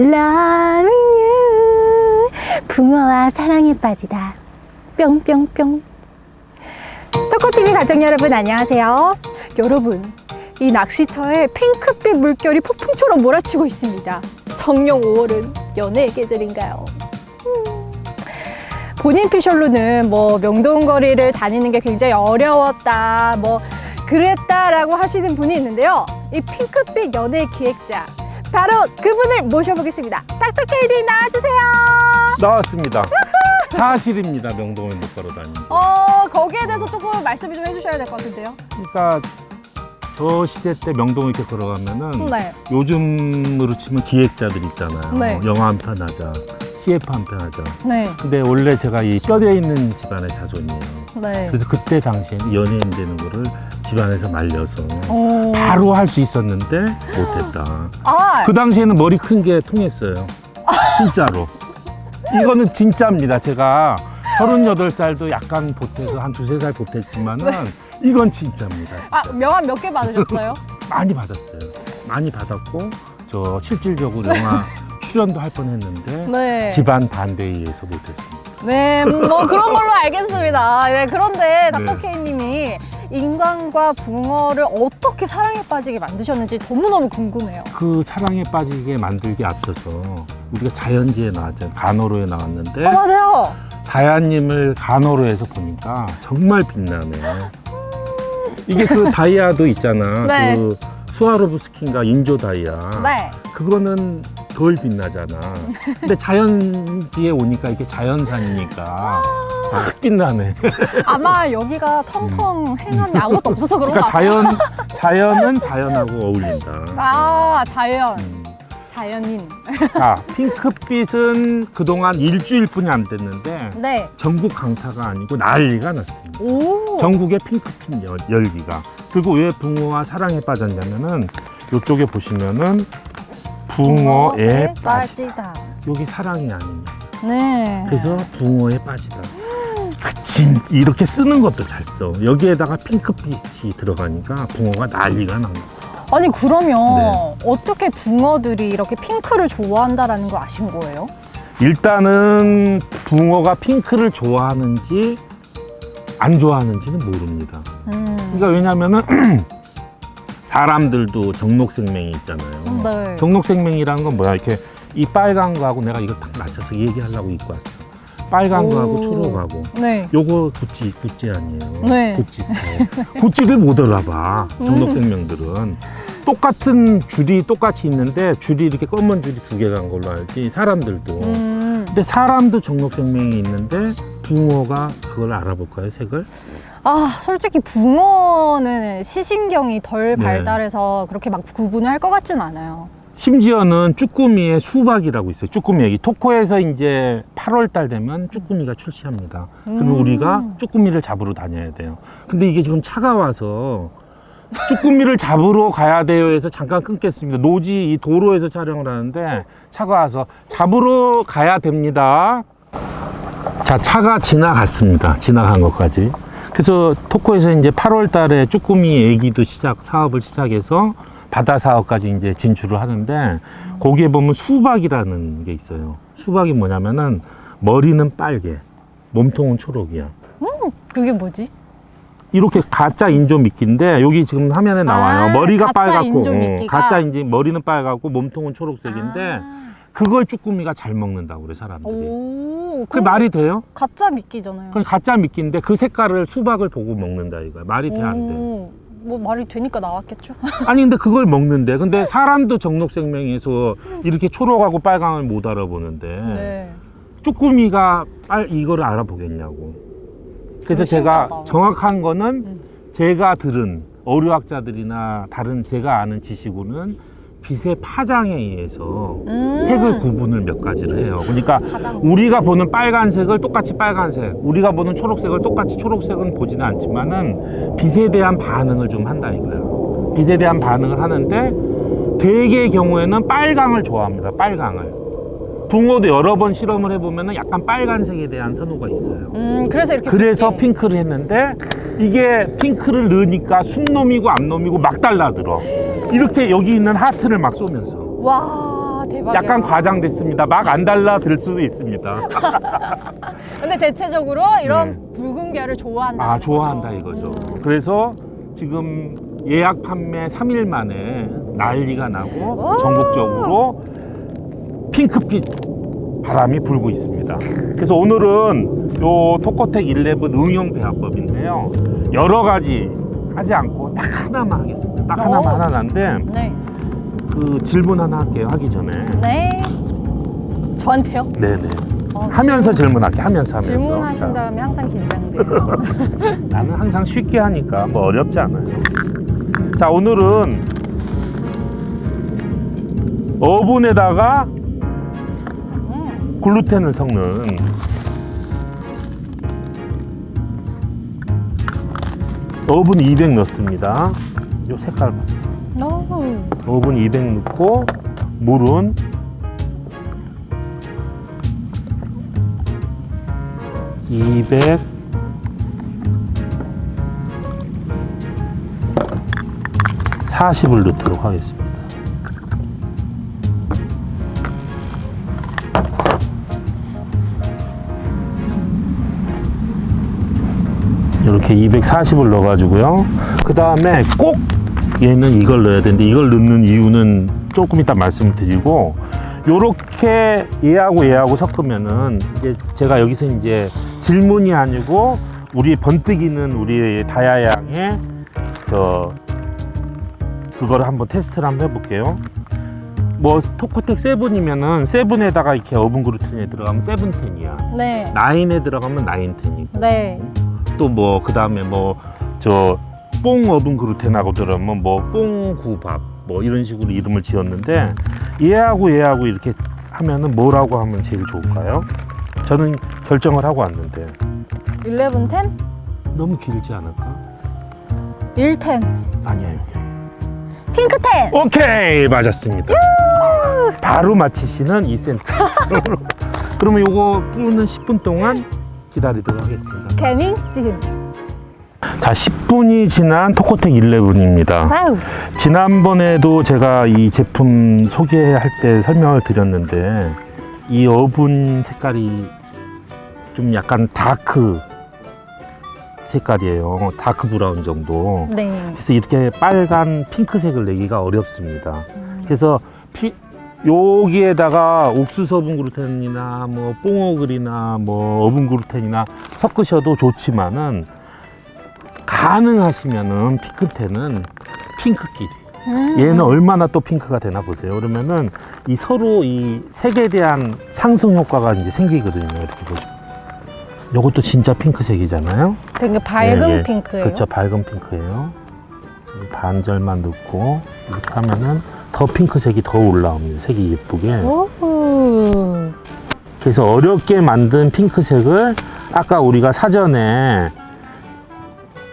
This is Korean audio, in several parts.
Loving you 붕어와 사랑에 빠지다. 뿅뿅뿅. 토코TV 가족 여러분 안녕하세요. 여러분 이 낚시터에 핑크빛 물결이 폭풍처럼 몰아치고 있습니다. 정령 5월은 연애의 계절인가요? 음. 본인 피셜로는 뭐 명동거리를 다니는 게 굉장히 어려웠다 뭐 그랬다라고 하시는 분이 있는데요. 이 핑크빛 연애 기획자 바로 그분을 모셔보겠습니다. 닥터 KD 나와주세요. 나왔습니다. 사실입니다. 명동을 못 걸어 다니는. 어 거기에 대해서 조금 말씀 좀 해주셔야 될 것 같은데요. 그러니까 저 시대 때 명동 이렇게 걸어가면은 네. 요즘으로 치면 기획자들 있잖아요. 네. 영화 한 편 하자, CF 한 편 하자. 네. 근데 원래 제가 이 뼈대 있는 집안의 자손이에요. 네. 그래서 그때 당시에는 연예인 되는 거를 집안에서 말려서 오. 바로 할 수 있었는데 못했다. 아. 그 당시에는 머리 큰 게 통했어요. 진짜로. 이거는 진짜입니다. 제가 38살도 약간 보태서 한 두세 살 보탰지만은 이건 진짜입니다. 아 명함 몇 개 받으셨어요? 많이 받았어요. 많이 받았고 저 실질적으로 영화 출연도 할 뻔했는데 네. 집안 반대에 의해서 못했습니다. 네. 뭐 그런 걸로 알겠습니다. 네. 그런데 닥터 네. K님이 인간과 붕어를 어떻게 사랑에 빠지게 만드셨는지 너무너무 궁금해요. 그 사랑에 빠지게 만들기 앞서서 우리가 자연지에 나왔잖아요. 간호로에 나왔는데 어 맞아요. 다이아님을 간호로에서 보니까 정말 빛나네. 이게 그 다이아도 있잖아. 네. 그 스와로브스킨가 인조 다이아. 네. 그거는 덜 빛나잖아. 근데 자연지에 오니까 이게 자연산이니까 확 빛나네. 아마 여기가 텅텅 행함이 아무것도 없어서 그런 것 그러니까 같아요. 자연 자연은 자연하고 어울린다. 아 자연. 음. 자연인. 자, 핑크빛은 그동안 일주일뿐이 안 됐는데 네. 전국 강타가 아니고 난리가 났습니다. 오. 전국의 핑크빛 열- 열기가. 그리고 왜 붕어와 사랑에 빠졌냐면은 이쪽에 보시면은 붕어에 빠지. 빠지다. 여기 사랑이 아니냐. 네. 그래서 붕어에 빠지다. 그 진, 이렇게 쓰는 것도 잘 써. 여기에다가 핑크빛이 들어가니까 붕어가 난리가 난 거야. 아니 그러면 네. 어떻게 붕어들이 이렇게 핑크를 좋아한다라는 걸 아신 거예요? 일단은 붕어가 핑크를 좋아하는지 안 좋아하는지는 모릅니다. 음. 그러니까 왜냐면은 사람들도 정록생명이 있잖아요. 네. 정록생명이라는 건 뭐야? 이렇게 이 빨간 거하고 내가 이거 딱 맞춰서 얘기하려고 입고 왔어. 빨간 오. 거하고 초록하고 네. 요거 구찌 구찌 아니에요. 네. 구찌세. 구찌를 못 알아봐. 정록생명들은 똑같은 줄이 똑같이 있는데 줄이 이렇게 검은 줄이 두 개가 간 걸로 알지. 사람들도. 음. 근데 사람도 정록생명이 있는데 붕어가 그걸 알아볼까요? 색을? 아 솔직히 붕어는 시신경이 덜 네. 발달해서 그렇게 막 구분을 할 것 같진 않아요. 심지어는 쭈꾸미의 수박이라고 있어요. 쭈꾸미 얘기. 토코에서 이제 8월 달 되면 쭈꾸미가 출시합니다. 그러면 음. 우리가 쭈꾸미를 잡으러 다녀야 돼요. 근데 이게 지금 차가 와서 쭈꾸미를 잡으러 가야 돼요 해서 잠깐 끊겠습니다. 노지 이 도로에서 촬영을 하는데 차가 와서 잡으러 가야 됩니다. 자, 차가 지나갔습니다. 지나간 것까지. 그래서 토코에서 이제 8월 달에 쭈꾸미 애기도 시작, 사업을 시작해서 바다 사업까지 이제 진출을 하는데 거기에 보면 수박이라는 게 있어요. 수박이 뭐냐면은 머리는 빨개, 몸통은 초록이야. 그게 뭐지? 이렇게 가짜 인조 미끼인데 여기 지금 화면에 나와요. 아, 머리가 가짜 빨갛고 인조 어, 미끼가? 가짜 인지 머리는 빨갛고 몸통은 초록색인데 아. 그걸 쭈꾸미가 잘 먹는다고 그래 사람들이. 오. 그게 말이 돼요? 가짜 미끼잖아요. 그건 가짜 미끼인데 그 색깔을 수박을 보고 먹는다 이거야. 말이 돼 안 돼? 오. 뭐 말이 되니까 나왔겠죠. 아니 근데 그걸 먹는데 근데 사람도 정록생명에서 이렇게 초록하고 빨강을 못 알아보는데 네. 쭈꾸미가 빨 이거를 알아보겠냐고. 그래서 제가 신기하다. 정확한 거는 음. 제가 들은 어류학자들이나 다른 제가 아는 지식으로는 빛의 파장에 의해서 음. 색을 구분을 몇 가지를 해요. 그러니까 파장. 우리가 보는 빨간색을 똑같이 빨간색, 우리가 보는 초록색을 똑같이 초록색은 보지는 않지만은 빛에 대한 반응을 좀 한다 이거예요. 빛에 대한 반응을 하는데 대개의 경우에는 빨강을 좋아합니다. 빨강을. 붕어도 여러 번 실험을 해보면은 약간 빨간색에 대한 선호가 있어요. 음, 그래서 이렇게 그래서 핑 핑크를 했는데 이게 핑크를 넣으니까 순놈이고 암놈이고 막 달라들어. 이렇게 여기 있는 하트를 막 쏘면서. 와 대박이야. 약간 과장됐습니다. 막 안 달라들 수도 있습니다. 근데 대체적으로 이런 네. 붉은 계열을 좋아한다. 아 좋아한다 이거죠. 그래서 지금 예약 판매 3일 만에 난리가 나고 오! 전국적으로 핑크빛 바람이 불고 있습니다. 그래서 오늘은 요 토코텍 11 응용 배합법인데요. 여러 가지 하지 않고 딱 하나만 하겠습니다. 딱 하나만 오. 하나 난데 네. 그 질문 하나 할게요. 하기 전에. 네. 저한테요? 네네. 어, 하면서 질문할게. 하면서 하면서. 질문하신 자, 다음에 항상 긴장돼요. 나는 항상 쉽게 하니까 뭐 어렵지 않아요. 자 오늘은 어분에다가 음. 글루텐을 섞는 어분 200 넣습니다. 요 색깔 봐. 오. 어분 200 넣고 물은 (200) 40을 넣도록 하겠습니다. 이렇게 240을 넣어가지고요. 그 다음에 꼭 얘는 이걸 넣어야 되는데 이걸 넣는 이유는 조금 이따 말씀을 드리고 요렇게 얘하고 얘하고 섞으면은 이제 제가 여기서 이제 질문이 아니고 우리 번뜩이는 우리 다야 양의 저 그거를 한번 테스트를 한번 해볼게요. 뭐 토코텍 세븐이면은 세븐에다가 이렇게 어분 그루텐에 들어가면 세븐텐이야. 네. 나인에 들어가면 나인텐이고. 네. 또 뭐 그 다음에 뭐저 뽕 어분 그루텐하고 들으면 뭐 뽕구밥 뭐 이런 식으로 이름을 지었는데 얘하고 얘하고 이렇게 하면은 뭐라고 하면 제일 좋을까요? 저는 결정을 하고 왔는데 11, 10, 너무 길지 않을까? 1, 10, 아니야 여기. 핑크 10. 오케이 맞았습니다. 바로 맞히시는 2cm. 그러면 요거 뿌는 10분 동안 기다리도록 하겠습니다. 개밍스. 자 10분이 지난 토코텍 11입니다. 아우. 지난번에도 제가 이 제품 소개할 때 설명을 드렸는데 이 어분 색깔이 좀 약간 다크 색깔이에요. 다크 브라운 정도. 네. 그래서 이렇게 빨간 핑크색을 내기가 어렵습니다. 음. 그래서 피, 여기에다가 옥수수 어분 그루텐이나 뭐 뽕어글이나 뭐 어분 그루텐이나 섞으셔도 좋지만은 가능하시면은 핑크텐은 핑크끼리 음. 얘는 얼마나 또 핑크가 되나 보세요. 그러면은 이 서로 이 색에 대한 상승 효과가 이제 생기거든요. 이렇게 보시면. 요것도 진짜 핑크색이잖아요. 되게 밝은 예, 예. 핑크예요. 그렇죠. 밝은 핑크예요. 반절만 넣고 이렇게 하면은 더 핑크색이 더 올라옵니다. 색이 예쁘게. 오. 그래서 어렵게 만든 핑크색을 아까 우리가 사전에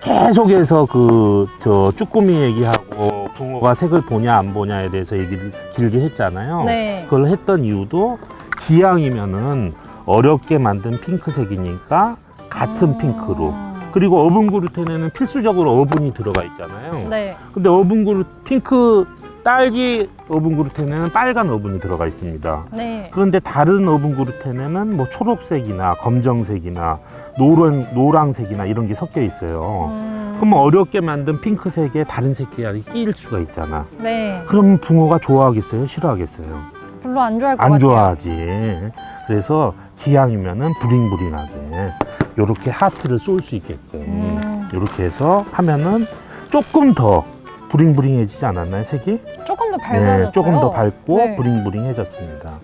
계속해서 그 저 쭈꾸미 얘기하고 붕어가 색을 보냐 안 보냐에 대해서 얘기를 길게 했잖아요. 네. 그걸 했던 이유도 기왕이면은 어렵게 만든 핑크색이니까 같은 음. 핑크로 그리고 어분 그루텐에는 필수적으로 어분이 들어가 있잖아요. 네. 근데 어분 그루 핑크 딸기 어분 그루텐에는 빨간 어분이 들어가 있습니다. 네. 그런데 다른 어분 그루텐에는 뭐 초록색이나 검정색이나 노란 노랑색이나 이런 게 섞여 있어요. 음. 그럼 어렵게 만든 핑크색에 다른 색깔이 끼일 수가 있잖아. 네. 그럼 붕어가 좋아하겠어요? 싫어하겠어요? 별로 안 좋아할 것 안 같아요. 좋아하지. 그래서 기왕이면은 부링부링하게 요렇게 하트를 쏠 수 있게끔 음. 요렇게 해서 하면은 조금 더 부링부링해지지 않았나요 색이? 조금 더 밝아졌어요. 네, 조금 더 밝고 네. 부링부링해졌습니다.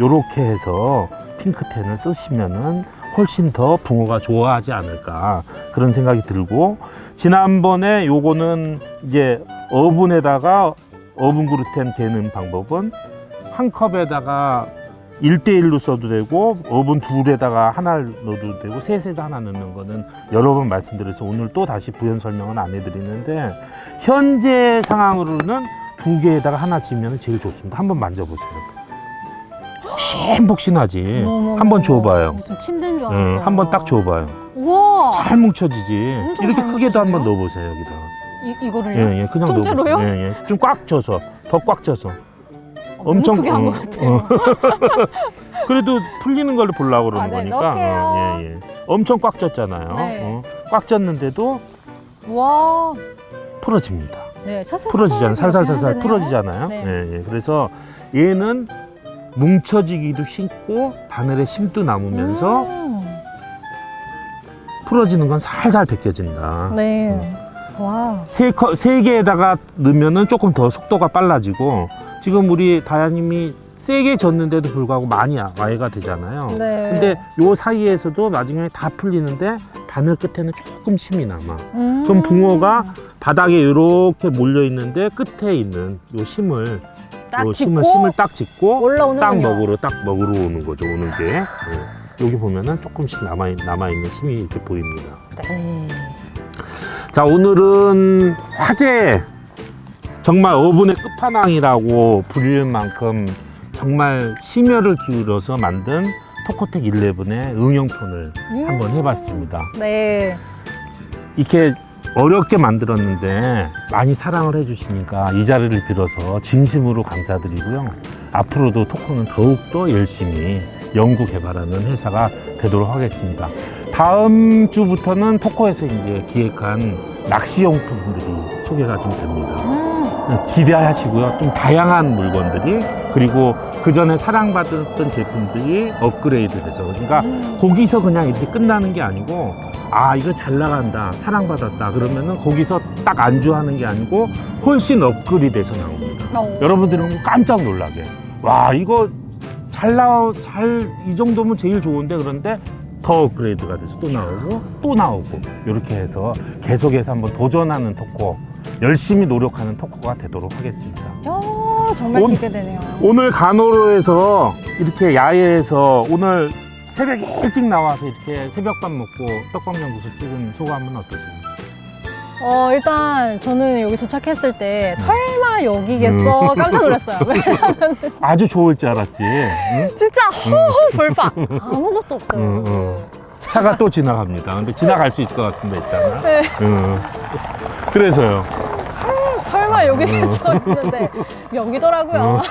요렇게 해서 핑크텐을 쓰시면은 훨씬 더 붕어가 좋아하지 않을까 그런 생각이 들고 지난번에 요거는 이제 어분에다가 어분 그루텐 개는 방법은 한 컵에다가 1대1로 써도 되고 어분 둘에다가 하나를 넣어도 되고 셋에다 하나 넣는 거는 여러 번 말씀드려서 오늘 또 다시 부연 설명은 안 해드리는데 현재 상황으로는 두 개에다가 하나 지으면 제일 좋습니다. 한번 만져보세요. 폭신폭신하지. 어머, 한번. 줘봐요. 무슨 침대인 줄 알았어요. 응, 한번 딱 줘봐요. 우와. 잘 뭉쳐지지. 이렇게 잘 크게도 한번. 넣어보세요 여기다가. 이, 이거를요? 예, 예, 그냥 통째로요? 넣어보세요. 예, 예. 좀꽉 져서 더꽉 져서. 엄청 크게 한것 어, 같아요. 어. 그래도 풀리는 걸로 보려고 그러는 아, 네, 거니까 넣을게요. 어, 예, 예. 엄청 꽉 쪘잖아요. 네. 어, 꽉 쪘는데도 와, 풀어집니다. 네, 살살 풀어지잖아요. 살살살살. 풀어지잖아요. 네. 예, 예. 그래서 얘는 뭉쳐지기도 쉽고 바늘에 심도 남으면서 음, 풀어지는 건 살살 벗겨진다. 네. 와. 세, 커- 세 개에다가 넣으면은 조금 더 속도가 빨라지고 지금 우리 다야님이 세게 졌는데도 불구하고 많이 아, 와해가 되잖아요. 네. 근데 요 사이에서도 나중에 다 풀리는데 바늘 끝에는 조금 심이 남아. 음. 그럼 붕어가 바닥에 이렇게 몰려 있는데 끝에 있는 요 심을 딱요 짚고 심을 심을 딱 짚고 올라오는 딱 먹으러 딱 먹으러 오는 거죠. 오는 게 예. 여기 보면은 조금씩 남아 남아 있는 심이 이렇게 보입니다. 네. 자 오늘은 화제 정말 어분의 끝판왕이라고 불릴 만큼 정말 심혈을 기울여서 만든 토코텍 11의 응용폰을 음. 한번 해봤습니다. 네. 이렇게 어렵게 만들었는데 많이 사랑을 해주시니까 이 자리를 빌어서 진심으로 감사드리고요. 앞으로도 토코는 더욱더 열심히 연구 개발하는 회사가 되도록 하겠습니다. 다음 주부터는 토코에서 이제 기획한 낚시 용품들이 소개가 좀 됩니다. 음. 기대하시고요. 좀 다양한 물건들이 그리고 그 전에 사랑받았던 제품들이 업그레이드돼서 그러니까 음. 거기서 그냥 이렇게 끝나는 게 아니고 아 이거 잘 나간다 사랑받았다 그러면은 거기서 딱 안주하는 게 아니고 훨씬 업그레이드돼서 나옵니다. 어. 여러분들은 깜짝 놀라게 와 이거 잘 나오 잘 이 정도면 제일 좋은데 그런데 더 업그레이드가 돼서 또 나오고 또 나오고 이렇게 해서 계속해서 한번 도전하는 토코 열심히 노력하는 토코가 되도록 하겠습니다. 야, 정말 온- 기대되네요. 오늘 간호로에서 이렇게 야외에서 오늘 새벽 일찍 나와서 이렇게 새벽밥 먹고 떡방장국수 찍은 소감은 어떠세요? 어, 일단 저는 여기 도착했을 때 설마 여기겠어 음. 깜짝 놀랐어요. 아주 좋을 줄 알았지. 응? 진짜 허허 볼바 아무것도 없어요. 응, 응. 차가 또 지나갑니다. 근데 지나갈 수 있을 것 같습니다, 있잖아. 네. 응. 그래서요. 설마 여기겠어 했는데 여기더라고요.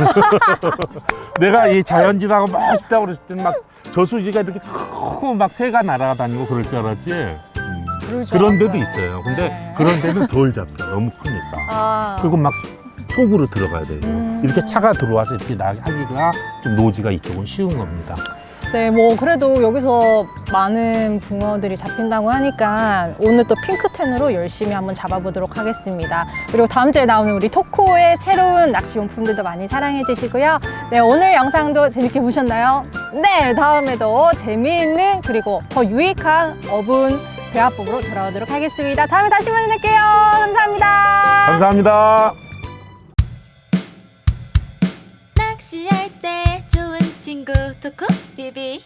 내가 이 자연지나가 멋있다고 그랬을 때는 막 저수지가 이렇게 크고 막 새가 날아다니고 그럴 줄 알았지. 음. 그럴 줄 그런 데도 알았어요. 있어요. 근데 네. 그런 데는 덜 잡혀. 너무 크니까. 아, 그리고 막 속으로 들어가야 돼요. 음. 이렇게 차가 들어와서 이렇게 나 하기가 좀 노지가 이쪽은 쉬운 겁니다. 네, 뭐 그래도 여기서 많은 붕어들이 잡힌다고 하니까 오늘 또 핑크텐으로 열심히 한번 잡아보도록 하겠습니다. 그리고 다음 주에 나오는 우리 토코의 새로운 낚시 용품들도 많이 사랑해 주시고요. 네, 오늘 영상도 재밌게 보셨나요? 네, 다음에도 재미있는 그리고 더 유익한 어분 배화법으로 돌아오도록 하겠습니다. 다음에 다시 만날게요. 감사합니다. 감사합니다. 낚시할 Tuku, bebeğim.